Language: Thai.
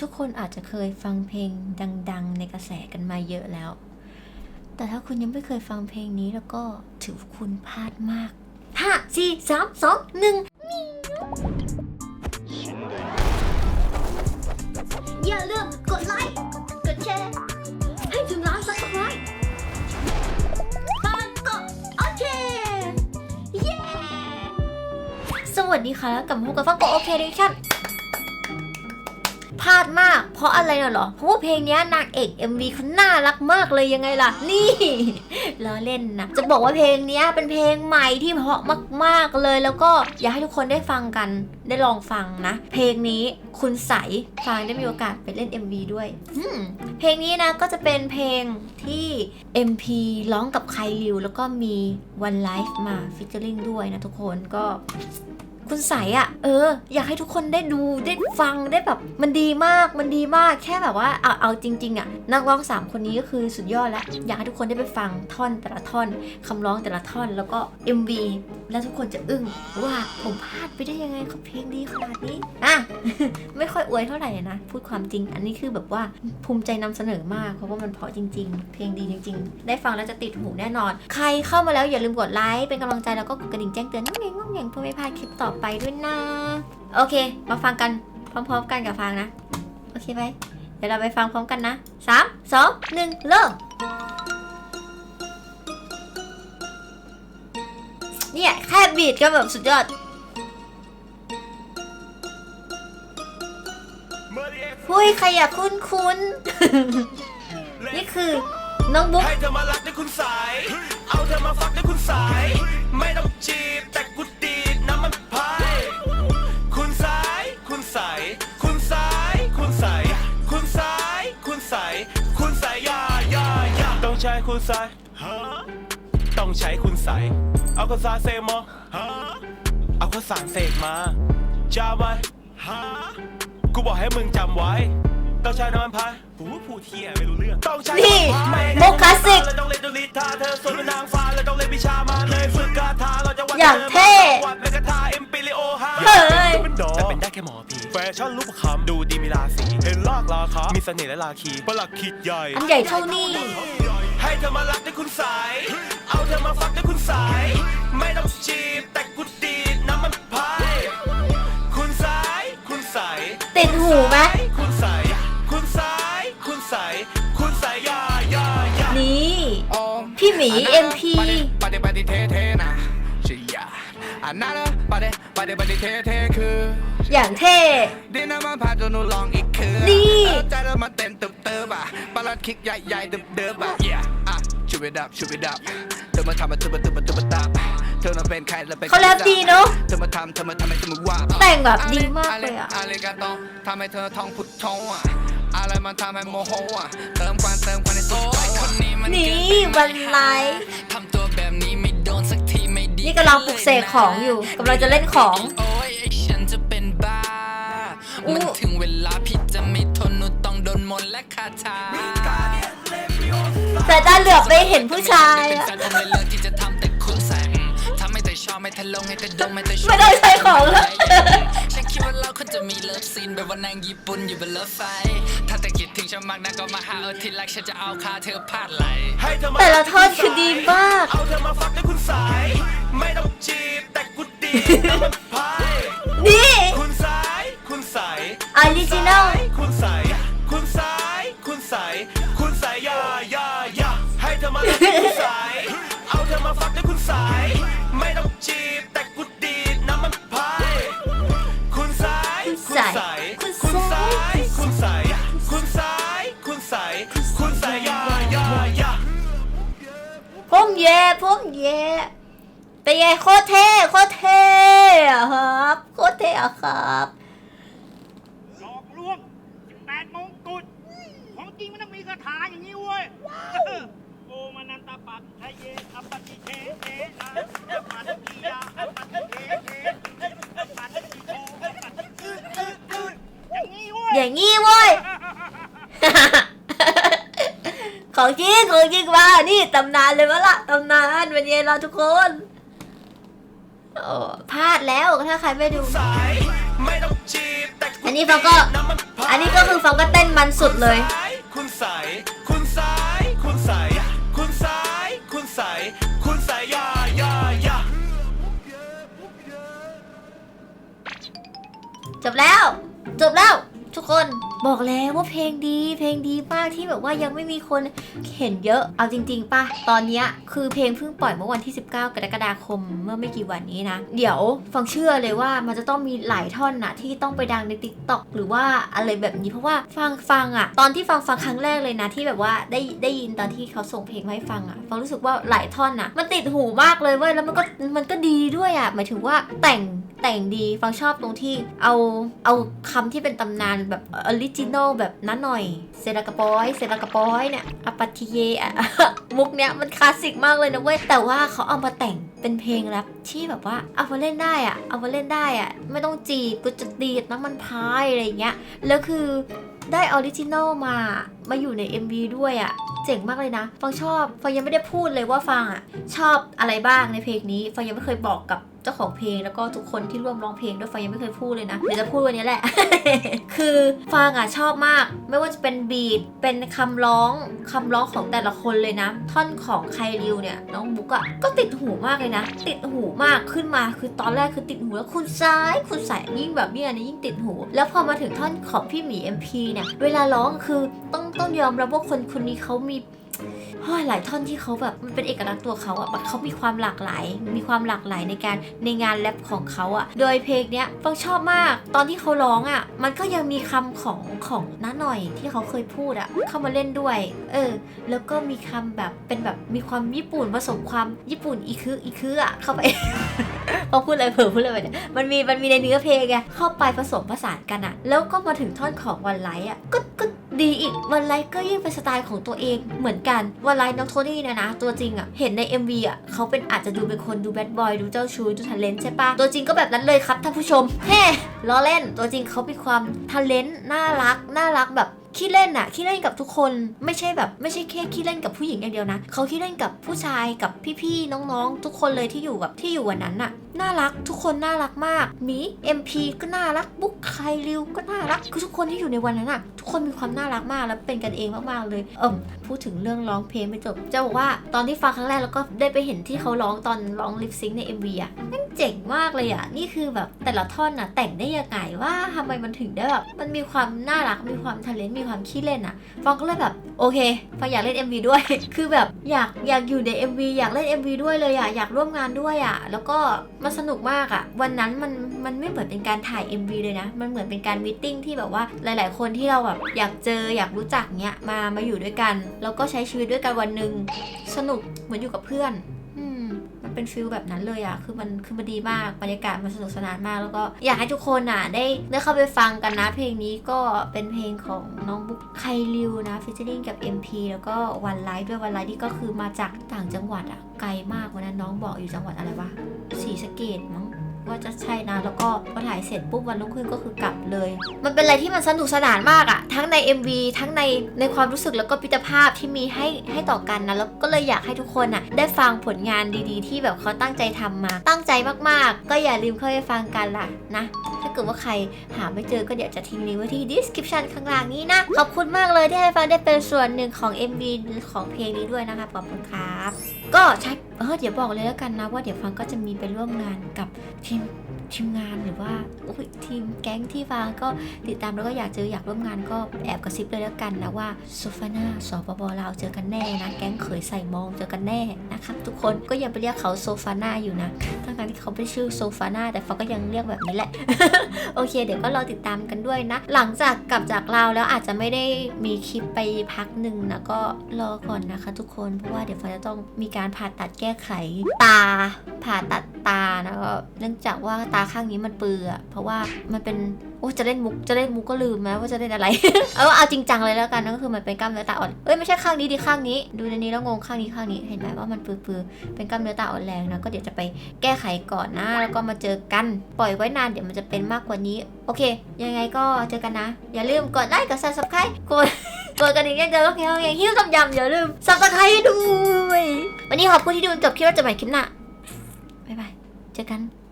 ทุกคนอาจจะเคยฟังเพลงดัง ๆ ในกระแสกันมาเยอะแล้ว แต่ถ้าคุณยังไม่เคยฟังเพลงนี้แล้วก็ถือว่าคุณพลาดมากห้าสี่สามสองหนึ่งอย่าลืมกดไลค์ กดแชร์ ให้ถึงล้านซับสไครต์ปานก็โอเค เย้ สวัสดีค่ะแล้วกลับมาพบกับฟังก็โอเคดิชั่นพ ลาดมาก เพราะอะไรน่ะเหรอ เพราะว่าเพลงนี้นางเอก MV เขาน่ารักมากเลยยังไงล่ะ นี่ล้อเล่นนะ จะบอกว่าเพลงนี้เป็นเพลงใหม่ที่เพราะมาก ๆ เลย แล้วก็อยากให้ทุกคนได้ฟังกัน ได้ลองฟังนะ เพลงนี้คุณใสฟังได้มีโอกาสไปเล่น MV ด้วยเพลงนี้นะก็จะเป็นเพลงที่ MP ร้องกับไคลิว แล้วก็มี One Life มาฟิชเจอริงด้วยนะทุกคนก็ คุณใสอะ่ะ เออ อยากให้ทุกคนได้ดูได้ฟังได้แบบมันดีมากมันดีมากแค่แบบว่าเอาเอาจริง ๆอะ่ะนักร้องสามคนนี้ก็คือสุดยอดแล้ว อยากให้ทุกคนได้ไปฟังท่อนแต่ละท่อนคำร้องแต่ละท่อนแล้วก็ MV แล้วทุกคนจะอึ้งว่าผมพลาดไปได้ยังไงเขาเพลงดีขนาดนี้อะไม่ค่อยอวยเท่าไหร่นะพูดความจริง อันนี้คือแบบว่าภูมิใจนำเสนอมากเพราะว่ามันเพราะจริง ๆ เพลงดีจริง ๆ ได้ฟังแล้วจะติดหูแน่นอน ใครเข้ามาแล้วอย่าลืมกดไลค์เป็นกำลังใจแล้วก็กดกระดิ่งแจ้งเตือนน้องเองน้องเองเพื่อไม่พลาดคลิปต่อไปด้วยนะ โอเค มาฟังกันพร้อม ๆ กันกับฟังนะ โอเคไหมเดี๋ยวเราไปฟังพร้อมกันนะสามสองหนึ่งเริ่มเนี่ยแค่บีดก็แบบสุดยอดหุ้ยใครอยากคุ้นคุ้น นี่คือน้องบุ๊กให้เธอมารักในคุณสาย เอาเธอมาฟักในคุณสาย ไม่ต้องจีบ ต้องใช้คุณสายฮะต้องใช้คุณสายเอาคุณสายเซมาฮะเอาคุณสารเสกมาจำไว้ฮะกูบอกให้มึงจำไว้ ต้องใช้น้ำมันพายหูพูดเที่ยไม่รู้เรื่องต้องใช้นี่ำมันพายมุกคลาสสิกเราต้องเล่นดนตรีท่าเธอส่วนเป็นนางฟ้าเราต้องเล่นวิชามาเลยฝึกคาถาเราจะวัดอย่างเท่วัดเป็นคาถาเอ็มปิริโอฮาเฮ้ยเป็นดอกแต่เป็นได้แค่หมอผีแฟชั่นรูปคำดูดีมีราศีเห็นลากราคามีเสน่ห์และราคีประหลักขีดใหญ่อันใหญ่เท่านี้ ให้เธอมารักในคุณสาย เอาเธอมาฟักในคุณสาย ไม่ต้องจีบแต่กูดีดน้ำมันพาย คุณสาย คุณสายติดหูไหมคุณสาย คุณสาย คุณสาย คุณสายยายายานี่ Oh, พี่หมี MP Body body เท่เท่นะชิยาอันนั้นนะ body body body เท่เท่คืออย่างเท่ดินน้ำมันพาจนหนูลองอีกคือนี่เออใจเรามาเต้นตึบเติบอะปลัดคิกใหญ่ใหญ่ตึบเติบอะ yeah อะ ชูวิดับชูวิดับเธอมาทำมาเธอมาเธอมาเธอมาตับเธอน่ะเป็นใครแล้วเป็นเขาแรปดีเนอะเธอมาทำเธอมาทำให้เธอมาว่าแต่งแบบดีมากเลยอะอะไรกันต้องทำให้เธอท้องพุทโธอะอะไรมันทำให้โมโหอะเติมควันเติมควันในสุดใจคนนี้มันนี่วันไลฟ์ทำตัวแบบนี้ไม่โดนสักทีไม่ดีนี่กำลังปลุกเสกของอยู่กำลังจะเล่นของโอ้ยไอ้ฉันจะเป็นบ้าอู้มันถึงเวลาพี่จะไม่ทนหนูต้องโดนมนต์และคาถา แต่ตาเหลือบไปเห็นผู้ชายเป็นอะแฟนผมเลยเลือกที่จะทำแต่คุณใส่ทำให้เธอชอบไม่เธอลงให้เธอดมให้เธอชอบไม่ได้ใช้ของแล้ว ฉันคิดว่าเราควรจะมีเลิฟซีนแบบว่านางญี่ปุ่นอยู่บนรถไฟ ถ้าแต่คิดถึงฉันมากนักก็มาหาเออที่รักฉันจะเอาคาเธอพาดไหลให้เธอมาแต่ละท่อนคือดีมาก เอาเธอมาฟักในคุณสาย ไม่ต้องจีบแต่กูดีดน้ำมันพายนี่คุณสาย คุณสายออริจินัลคุณสาย คุณสาย คุณสาย คุณสายยายายาให้เธอ มาเล่นคุณสาย เอาเธอมาฟักในคุณสาย ไม่ต้องจีบแต่กูดีดน้ำมันพาย คุณสาย คุณสาย คุณสาย คุณสาย คุณสาย คุณสาย คุณสายยายายาพุ่มเย่พุ่มเย่เป็นไงโคตรเท่โคตรเท่อะครับโคตรเท่อะครับหลอกลวง18มงกุฎของจริงมันต้องมีคาถาอย่างนี้เว้ยโอมานันต ปัตทะเยอปปติเทเทนะอปัตติยาอปปติเทเทอปัตติโทอปัตติอืดอืดอืดอย่างนี้เว้ยอย่างงี้เว้ย ของจริงของจริงมานี่ตำนานเลยวะล่ะตำนานเป็นไงเราทุกคนโอ้พลาดแล้วถ้าใครไม่ดู สายไม่ต้องจีบแต่อันนี้ฟังก็ อันนี้ก็คือฟังก็เต้นมันสุดเลย คุณสายคุณสายคุณสายคุณสายคุณสายคุณสายยายายาจบแล้ว จบแล้ว ทุกคน บอกแล้วว่าเพลงดีเพลงดีมากที่แบบว่ายังไม่มีคนเห็นเยอะเอาจริง ๆป่ะตอนนี้คือเพลงเพิ่งปล่อยเมื่อวันที่ 19 กรกฎาคมเมื่อไม่กี่วันนี้นะ เดี๋ยวฟังเชื่อเลยว่ามันจะต้องมีหลายท่อนนะที่ต้องไปดังใน t ิ k t o k หรือว่าอะไรแบบนี้เพราะว่าฟังฟังอะตอนที่ฟังฟังครั้งแรกเลยนะที่แบบว่าได้ได้ยินตอนที่เขาส่งเพลงมาให้ฟังอะฟังรู้สึกว่าหลายท่อนอะมันติดหูมากเลยเว้ยแล้วมันก็มันก็ดีด้วยอะหมายถึงว่าแต่ง แต่งดี ฟังชอบตรงที่เอาเอาคำที่เป็นตำนานแบบออริจินอลแบบนั้นหน่อย เซรากะปอยเซรากะปอยเนี่ยอปัติเยอะ มุกเนี้ยมันคลาสสิกมากเลยนะเว้ย แต่ว่าเขาเอามาแต่งเป็นเพลงแรปที่แบบว่าเอามาเล่นได้อะเอามาเล่นได้อะไม่ต้องจีบก็จะดีดน้ำมันพายอะไรอย่างเงี้ยแล้วคือได้ออริจินอลมา มาอยู่ใน MV ด้วยอะเจ๋งมากเลยนะ ฟังชอบ ฟังยังไม่ได้พูดเลยว่าฟังอะชอบอะไรบ้างในเพลงนี้ ฟังยังไม่เคยบอกกับ จ้าของเพลงแล้วก็ทุกคนที่ร่วมร้องเพลงด้วยฟังยังไม่เคยพูดเลยนะเดี๋ยวจะพูดวันนี้แหละ คือฟังอะชอบมาก ไม่ว่าจะเป็นบีทเป็นคำร้องคำร้องของแต่ละคนเลยนะ ท่อนของไคริวเนี่ยน้องบุ๊กอะก็ติดหูมากเลยนะ ติดหูมากขึ้นมา คือตอนแรกคือติดหูแล้วคุณซ้ายคุณสายยิ่งแบบยิ่งอันนี้ยิ่งติดหู แล้วพอมาถึงท่อนของพี่หมี MP เนี่ยเวลาร้องคือต้องต้องยอมรับว่าคนคนนี้เขามี หลายท่อนที่เขาแบบมันเป็นเอกลักษณ์ตัวเขาอะเขามีความหลากหลาย มีความหลากหลายในการในงานแรปของเขาอะโดยเพลงเนี้ยฟังชอบมาก ตอนที่เขาร้องอะมันก็ยังมีคำของของน้าหน่อยที่เขาเคยพูดอะเข้ามาเล่นด้วย เออ แล้วก็มีคำแบบเป็นแบบมีความญี่ปุ่นผสมความญี่ปุ่นอีคืออีคืออะเข้าไปพอพูดอะไรเผลอพูดอะไรไปเนี่ยมันมีมันมีในเนื้อเพลงไงเข้าไปผสมผสานกันอะแล้วก็มาถึงท่อนของวันไลท์อะก็ก็ ดีอีกวันไลท์ก็ยิ่งเป็นสไตล์ของตัวเองเหมือนกันวันไลท์น้องโทนี่เนี่ยนะ ตัวจริงอะเห็นใน MV อะเขาเป็นอาจจะดูเป็นคนดูแบดบอยดูเจ้าชู้ดูท ALENT ใช่ปะตัวจริงก็แบบนั้นเลยครับท่านผู้ชมเฮ้ล้อเล่นตัวจริงเขามีความท ALENT น่ารักน่ารักแบบขี้เล่นอะขี้เล่นกับทุกคนไม่ใช่แบบไม่ใช่แค่ขี้เล่นกับผู้หญิงอย่างเดียวนะเขาขี้เล่นกับผู้ชายกับพี่ๆน้องๆ ทุกคนเลยที่อยู่แบบที่อยู่วันนั้นน่ะ น่ารักทุกคนน่ารักมากหมี MP ก็น่ารักบุ๊กไคริวก็น่ารักคือทุกคนที่อยู่ในวันนั้นน่ะทุกคนมีความน่ารักมากแล้วเป็นกันเองมากๆเลย เอิมพูดถึงเรื่องร้องเพลงไม่จบจะบอกว่าตอนที่ฟังครั้งแรกแล้วก็ได้ไปเห็นที่เขาร้องตอนร้องลิปซิงใน MV อะนั่นเจ๋งมากเลยอะนี่คือแบบแต่ละท่อนน่ะแต่งได้ยังไงว่าทำไมมันถึงได้แบบมันมีความน่ารักมีความทะเลนมีความขี้เล่นอะฟังก็เลยแบบโอเคฟังอยากเล่น MV ด้วย คือแบบอยากอยากอยู่ใน MV อยากเล่น MV ด้วยเลยอะอยากร่วมงานด้วยอะแล้วก็มันสนุกมากอะวันนั้นมันมันไม่เหมือนเป็นการถ่าย MV เลยนะ มันเหมือนเป็นการมตติ้งที่แบบว่าหลาย ๆ คนที่เราแบบอยากเจออยากรู้จักเนี้ยมามาอยู่ด้วยกัน แล้วก็ใช้ชีวิตด้วยกันวันหนึ่งสนุกเหมือนอยู่กับเพื่อน เป็นฟิลแบบนั้นเลยอะคือมันคือมันดีมากบรรยากาศมันสนุกสนานมาก แล้วก็อยากให้ทุกคนอะได้ได้เข้าไปฟังกันนะ เพลงนี้ก็เป็นเพลงของน้องบุ๊กไคลิวนะฟิชเชอริงกับ MP แล้วก็วันไลฟ์ด้วยวันไลฟ์นี่ก็คือมาจากต่างจังหวัดอะไกลมากวันนั้นน้องบอกอยู่จังหวัดอะไรวะศรีสะเกดมั้ง ว่าจะใช่นะ แล้วก็พอถ่ายเสร็จปุ๊บวันรุ่งขึ้นก็คือกลับเลย มันเป็นอะไรที่มันสนุกสนานมากอะทั้งใน MV ทั้งในในความรู้สึกแล้วก็พิจภาพที่มีให้ให้ต่อกันนะแล้วก็เลยอยากให้ทุกคนอะได้ฟังผลงานดีๆ ที่แบบเขาตั้งใจทำมา ตั้งใจมากๆ ก็อย่าลืมเข้าไปฟังกันล่ะนะถ้าเกิดว่าใครหาไม่เจอก็เดี๋ยวจะทิ้งลิงก์ไว้ที่ description ข้างล่างนี้นะ ขอบคุณมากเลยที่ให้ฟังได้เป็นส่วนหนึ่งของ MV ของเพลงนี้ด้วยนะคะขอบคุณครับ ก็ใช่เออเดี๋ยวบอกเลยแล้วกันนะว่าเดี๋ยวฟังก็จะมีไปร่วมงานกับทีม ทีมงานหรือว่าทีมแก๊งที่ฟังก็ติดตามแล้วก็อยากเจออยากร่วมงานก็แอบกระซิบเลยแล้วกันนะว่าโซฟาน่าสปปลาวเจอกันแน่นะแก๊งเขยใส่มองเจอกันแน่นะครับทุกคนก็ยังไปเรียกเขาโซฟาน่าอยู่นะทั้งๆที่เขาไม่ชื่อโซฟาน่าแต่ฟังก็ยังเรียกแบบนี้แหละ โอเค เดี๋ยวก็รอติดตามกันด้วยนะ หลังจากกลับจากลาวแล้วอาจจะไม่ได้มีคลิปไปพักหนึ่งนะก็รอก่อนนะคะ ทุกคนเพราะว่าเดี๋ยวฟังจะต้องมีการผ่าตัดแก้ไขตา ผ่าตัดตานะก็เนื่องจากว่าตาข้างนี้มันเปื่อเพราะว่ามันเป็นโอ้จะเล่นมุกจะเล่นมุกก็ลืมไหมว่าจะเล่นอะไรเอาเอาจริงจังเลยแล้วกันนะก็คือมันเป็นกล้ามเนื้อตาอ่อนเอ้ยไม่ใช่ข้างนี้ดิข้างนี้ ดูในนี้แล้วงงข้างนี้ข้างนี้เห็นไหมว่ามันปื้อเป็นกล้ามเนื้อตาอ่อนแรงนะก็เดี๋ยวจะไปแก้ไขก่อนนะแล้วก็มาเจอกันปล่อยไว้นานเดี๋ยวมันจะเป็นมากกว่านี้ โอเค ยังไงก็เจอกันนะ อย่าลืมกดไลค์กด subscribe กดกดกระดิ่งแจ้งเตือนก็เพียงอย่างหิ้วกับยำอย่าลืม subscribe ให้ด้วยวันนี้ขอบคุณที่ดูจบคลิปแล้วเจอกันใหม่คลิปหน้า บ๊า